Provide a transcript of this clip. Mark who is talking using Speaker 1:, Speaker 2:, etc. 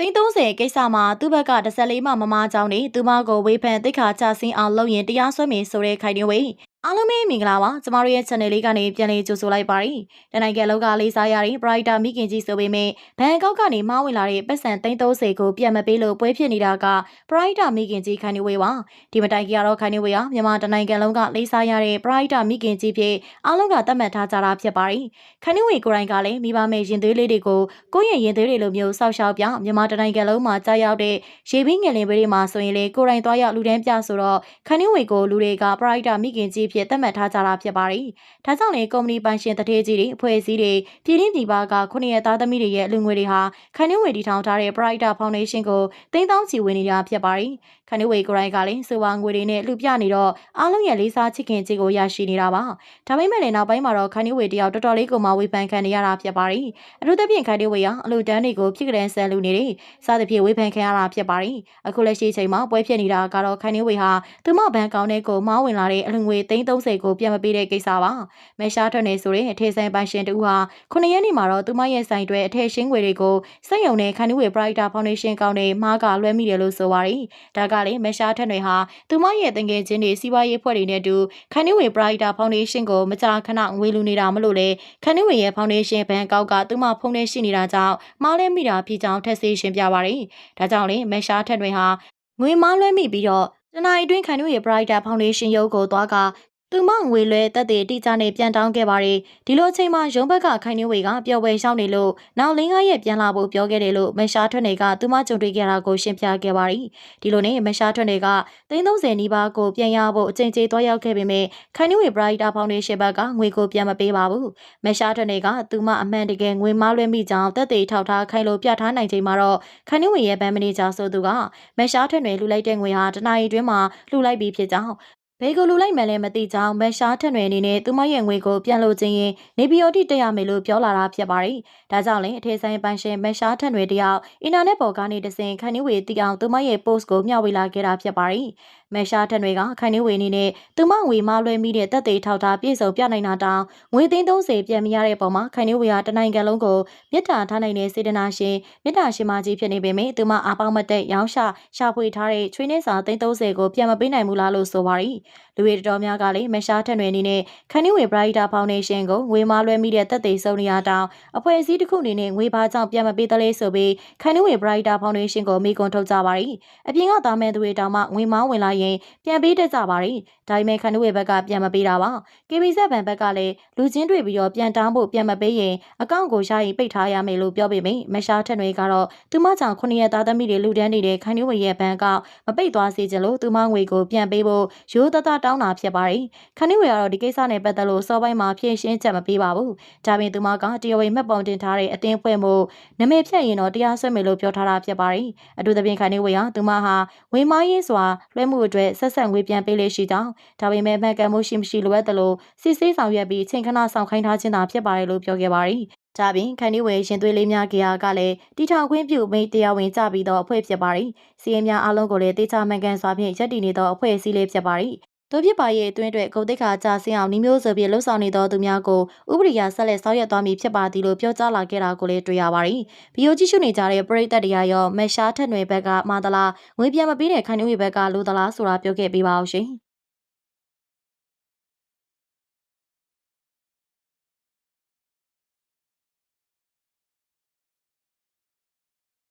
Speaker 1: သိန်း30ကိစ္စမှာသူ့ဘက်က14မှမမကြောင်းနေသူမကိုဝေဖန်တိတ်ခါချဆင်းအောင်လုပ်ရင်တရားစွဲမယ်ဆိုတဲ့ခိုင်နေဝေး အားလုံးပဲမင်္ဂလာပါကျမတို့ရဲ့ channel လေးကနေပြန်လည်ကြိုဆိုလိုက်ပါရစေ။တနိုင်ငံလောက်ကလေးစားရတဲ့ Brighter မိခင်ကြီးဆိုပေမဲ့ဘန်ကောက်ကနေမှားဝင်လာတဲ့ပတ်စံသိန်း30ကိုပြန်မပေးလို့ပွဲဖြစ်နေတာက Brighter မိခင်ကြီးခိုင်နေဝေးပါ။ဒီမတိုင်ကြီးကတော့ခိုင်နေဝေးဟာမြန်မာတနိုင်ငံလုံးကလေးစားရတဲ့ Brighter မိခင်ကြီးဖြစ်အားလုံးကသတ်မှတ်ထားကြတာဖြစ်ပါတယ်။ခိုင်နေဝေးကိုယ်တိုင်ကလည်းမိဘမဲ့ရင်သွေးလေးတွေကိုကိုယ့်ရဲ့ရင်သွေးတွေလိုမျိုးစောက်ရှောက်ပြမြန်မာတနိုင်ငံလုံးမှာကြားရောက်တဲ့ရေပင်းငယ်လင်ဘေးတွေမှာဆိုရင်လေကိုယ်တိုင်သွားရောက်လူတန်းပြဆိုတော့ခိုင်နေဝေးကိုလူတွေက Brighter မိခင်ကြီးဖြစ်သတ်မှတ်ထားကြတာဖြစ်ပါတယ်။ဒါကြောင့်လေကုမ္ပဏီပိုင်ရှင်တထေးကြီးတွေအဖွဲ့အစည်းတွေပြည်ရင်းပြည်ပကခုနှစ်ရက်သားသမီးတွေရဲ့လူငွေတွေဟာခိုင်နှင်းဝေတီထောင်ထားတဲ့ Brighter Foundation ကိုသိန်းသောင်းချီဝင်နေတာဖြစ်ပါတယ်။ခိုင်နှင်းဝေကိုရိုင်းကလည်းစုဝါငွေတွေနဲ့လှူပြနေတော့အားလုံးရဲ့လေးစားချစ်ခင်ခြင်းကိုရရှိနေတာပါ။ဒါပေမဲ့လည်းနောက်ပိုင်းမှာတော့ခိုင်နှင်းဝေတယောက်တော်တော်လေးကိုမှဝေဖန်ခံနေရတာဖြစ်ပါတယ်။အထူးသဖြင့်ခိုင်နှင်းဝေဟာအလူတန်းတွေကိုဖြစ်ကြတဲ့ဆန်လူနေတယ်။စသဖြင့်ဝေဖန်ခံရတာဖြစ်ပါတယ်။အခုလက်ရှိချိန်မှာပွဲဖြစ်နေတာကတော့ခိုင်နှင်းဝေဟာသူမဘန်ကောင်တဲ့ကိုမားဝင်လာတဲ့အလူငွေသိန်း30ကိုပြန်မပေးတဲ့ကိစ္စပါ။မဲရှားထွက်နေဆိုတဲ့အထည်ဆိုင်ပိုင်ရှင်တူဟာခုနှစ်ရက်နေ့မှာတော့သူမရဲ့ဆိုင်တွေအထည်ရှင်းငွေတွေကိုစက်ရုံနဲ့ခန္ဓာဝေ Brighter Foundation ကောင်းနဲ့မားကလွှဲမိတယ်လို့ဆိုပါတယ်။ဒါကလည်းမဲရှားထွက်တွေဟာသူမရဲ့တငယ်ချင်းတွေစီးပွားရေးဖွဲ့တွေနဲ့အတူခန္ဓာဝေ Brighter Foundation ကိုမကြာခဏငွေလူနေတာမလို့လေခန္ဓာဝေရဲ့ Foundation ဘဏ်ကောက်ကသူမဖုန်းထဲရှိနေတာကြောင့်မားလဲမိတာဖြစ်ကြောင်းထက်ဆေးရှင်းပြပါတယ်။ဒါကြောင့်လေမဲရှားထွက်တွေဟာငွေမားလွှဲမိပြီးတော့တနင်္လာရီအတွင်းခန္ဓာဝေ Brighter Foundation ရုပ်ကိုသွားက သူမငွေလွဲတက်တဲ့တိကျနဲ့ပြန်တောင်းခဲ့ပါတယ်ဒီလိုအချိန်မှာရုံးဘက်ကခိုင်နှင်းဝေကပျော်ပွဲရှောင်းနေလို့နောက်လင်းကားရဲ့ပြန်လာဖို့ပြောခဲ့တယ်လို့မရှားထွက်နေကသူမကြုံတွေ့ခဲ့တာကိုရှင်းပြခဲ့ပါတယ်ဒီလိုနဲ့မရှားထွက်နေက330နီးပါးကိုပြန်ရဖို့အချိန်ကြီးသွားရောက်ခဲ့ပေမဲ့ခိုင်နှင်းဝေ Brighter Foundation ဘက်ကငွေကိုပြန်မပေးပါဘူးမရှားထွက်နေကသူမအမှန်တကယ်ငွေမားလွှဲမိကြောင်းတက်သေးထောက်ထားခိုင်လို့ပြထားနိုင်ချိန်မှာတော့ခိုင်နှင်းဝေရဲ့ဗန်မနီဂျာဆိုသူကမရှားထွက်နေလှူလိုက်တဲ့ငွေဟာတနအီတွင်းမှာလှူလိုက်ပြီးဖြစ်ကြောင်း ဘယ်ကိုလူလိုက်မှန်းလည်းမသိကြောင်းမက်ရှားထန်တွေအနေနဲ့သူမရဲ့ငွေကိုပြန်လို့ချင်းရင်နေပြည်တော်တိတက်ရမယ်လို့ပြောလာတာဖြစ်ပါတယ်။ဒါကြောင့်လည်းအထည်ဆိုင်ပန်းရှင်မက်ရှားထန်တွေတယောက်အင်တာနက်ပေါ်ကနေတစင်ခန်းနှီးဝေတီအောင်သူမရဲ့ post ကိုမျှဝေလာခဲ့တာဖြစ်ပါတယ်။မဲရှားထန်တွေကခိုင်နှင်းဝေနေနဲ့သူမငွေမလွှဲမိတဲ့တက်သေးထောက်ထားပြည့်စုံပြနိုင်တာတောင်ငွေသိန်း30ပြန်မရတဲ့ပုံမှာခိုင်နှင်းဝေဟာတနိုင်ငံလုံးကိုမြစ်တာထားနိုင်တဲ့စေတနာရှင်မြစ်တာရှင်မကြီးဖြစ်နေပေမဲ့သူမအားပေါင်းမသက်ရောင်းချရှာဖွေထားတဲ့ချွေးနှင်းစာသိန်း30ကိုပြန်မပေးနိုင်ဘူးလားလို့ဆိုပါရီလူတွေတော်များကလည်းမဲရှားထန်တွေအနေနဲ့ခိုင်နှင်းဝေ Brighter Foundation ကိုငွေမလွှဲမိတဲ့တက်သေးစုံနေရတောင်အဖွဲ့အစည်းတစ်ခုအနေနဲ့ငွေဘာကြောင့်ပြန်မပေးသလဲဆိုပြီးခိုင်နှင်းဝေ Brighter Foundation ကိုမိကွန်ထုတ်ကြပါရီအပြင်ကသားမဲသူတွေတောင်မှငွေမဝင်လာရင်ပြန်ပေးတတ်ကြပါတယ်။ဒါပေမဲ့ခန္ဓာဝေဘက်ကပြန်မပေးတာပါ။ KBZ ဘဏ်ဘက်ကလည်းလူချင်းတွေ့ပြီးတော့ပြန်တောင်းဖို့ပြန်မပေးရင်အကောင့်ကိုရှာရင်ပိတ်ထားရမယ်လို့ပြောပေမယ့်မရှားထက်တွေကတော့သူမကြောင့်ခုနှစ်ရက်သားသမီးတွေလူတန်းနေတဲ့ခန္ဓာဝေရဲ့ဘဏ်ကမပိတ်သွားစေချင်လို့သူမငွေကိုပြန်ပေးဖို့ရိုးသားသားတောင်းတာဖြစ်ပါတယ်။ခန္ဓာဝေကတော့ဒီကိစ္စနဲ့ပတ်သက်လို့စောပိုင်းမှာဖြည့်ရှင်းချက်မပေးပါဘူး။ဒါပြင်သူမကတရားဝင်မှတ်ပုံတင်ထားတဲ့အတင်းဖွဲ့မှုနမေဖြတ်ရင်တော့တရားစွဲမယ်လို့ပြောထားတာဖြစ်ပါတယ်။အထူးသဖြင့်ခန္ဓာဝေဟာသူမဟာဝေမားရေးစွာလွှဲမှုအတွက်ဆက်ဆက်ငွေပြန်ပေးလေရှိကြောင်းဒါပေမဲ့မှန်ကန်မှုရှိမရှိလိုအပ်တယ်လို့စစ်ဆေးဆောင်ရွက်ပြီးချိန်ခဏဆောင်ခိုင်းထားခြင်းသာဖြစ်ပါတယ်လို့ပြောခဲ့ပါတယ်။ဒါပြင်ခန္ဒီဝေရင်သွေးလေးများကြာကလည်းတီထောင်ခွင့်ပြုမိတရားဝင်ကြပြီးတော့အဖွဲ့ဖြစ်ပါတယ်။စီးရင်များအလုံးကိုလည်းတေချာမှန်ကန်စွာဖြင့်ရပ်တည်နေသောအဖွဲ့အစည်းလေးဖြစ်ပါတယ်။ တို့ဖြစ်ပါရဲ့အတွင်းအတွက်ဂုံတိတ်ခါကြာဆင်းအောင်နှီးမျိုးဆိုပြီးလှုပ်ဆောင်နေသောသူများကိုဥပဒေအရဆက်လက်ဆောင်ရွက်သွားမည်ဖြစ်ပါသည်လို့ပြောကြားလာခဲ့တာကိုလည်းတွေ့ရပါတယ်။ဗီယိုကြည့်ရှုနေကြတဲ့ပရိသတ်တရားရောမက်ရှားထက်နွယ်ဘက်ကမာသလားငွေပြန်မပေးတဲ့ခိုင်နှုတ်ဘက်ကလိုသလားဆိုတာပြောခဲ့ပေးပါအောင်ရှင်။